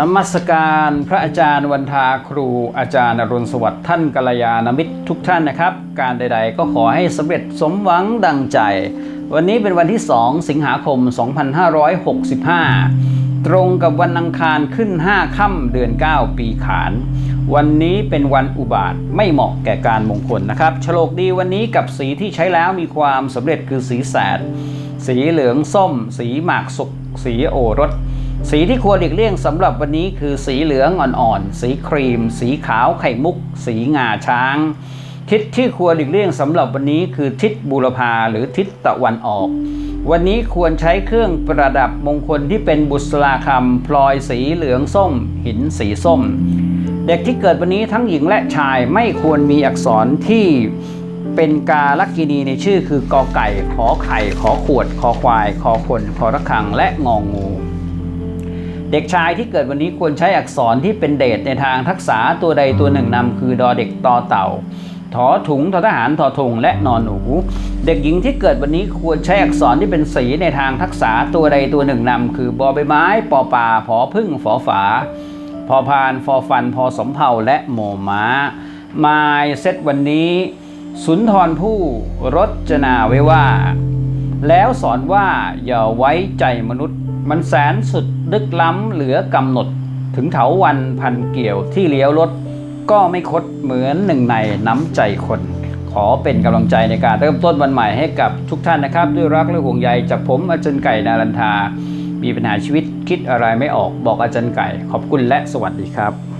นมัสการพระอาจารย์วันทาครูอาจารย์อรุณสวัสดิ์ท่านกัลยาณมิตรทุกท่านนะครับ การใด ๆ ก็ขอให้สำเร็จสมหวังดังใจ วันนี้เป็นวันที่ 2 สิงหาคม 2565 ตรงกับวันอังคารขึ้น 5 ค่ำเดือน 9 ปีขาน วันนี้เป็นวันอุบาทไม่เหมาะแก่การมงคลนะครับโฉลกดีวันนี้กับสีที่ใช้แล้วมีความสำเร็จคือสีแสด สีเหลืองส้ม สีหมากสุกสีโอรส สีที่ควรหลีกเลี่ยงสำหรับวันนี้คือสีเหลืองอ่อนๆ สีครีม สีขาวไข่มุก สีงาช้าง ทิศที่ควรหลีกเลี่ยงสำหรับวันนี้คือทิศบูรพาหรือทิศตะวันออก วันนี้ควรใช้เครื่องประดับมงคลที่เป็นบุษราคำพลอยสีเหลืองส้ม หินสีส้ม เด็กที่เกิดวันนี้ทั้งหญิงและชายไม่ควรมีอักษรที่เป็นกาลักกินีในชื่อคือกอไก่ ขอไข่ ขอขวดคอควายคอคนคอระฆัง และงองงู เด็กชายที่เกิดวันนี้ควรใช้อักษรที่เป็นเดชในทางทักษะตัวใดตัวหนึ่งนำคือดอเด็กตอเต่าถอถุงทอทหารทอทงและนอนหนู เด็กหญิงที่เกิดวันนี้ควรใช้อักษรที่เป็นสีในทางทักษะตัวใดตัวหนึ่งนำคือบอใบไม้ปอปลาผอพึ่งฝอฝาพอพานฟอฟันพอสมเภาและโมม้ามายเซตวันนี้ สุนทรผู้รจนาไว้ว่า แล้วสอนว่าอย่าไว้ใจมนุษย์ มันแสนสุดดึกล้ำเหลือกำหนด ถึงเถาวันพันเกี่ยวที่เลี้ยวรถ ก็ไม่คดเหมือนหนึ่งในน้ำใจคน ขอเป็นกำลังใจในการเริ่มต้นวันใหม่ให้กับทุกท่านนะครับ ด้วยรักและห่วงใยจากผมอาจารย์ไก่นารันทา มีปัญหาชีวิตคิดอะไรไม่ออกบอกอาจารย์ไก่ ขอบคุณและสวัสดีครับ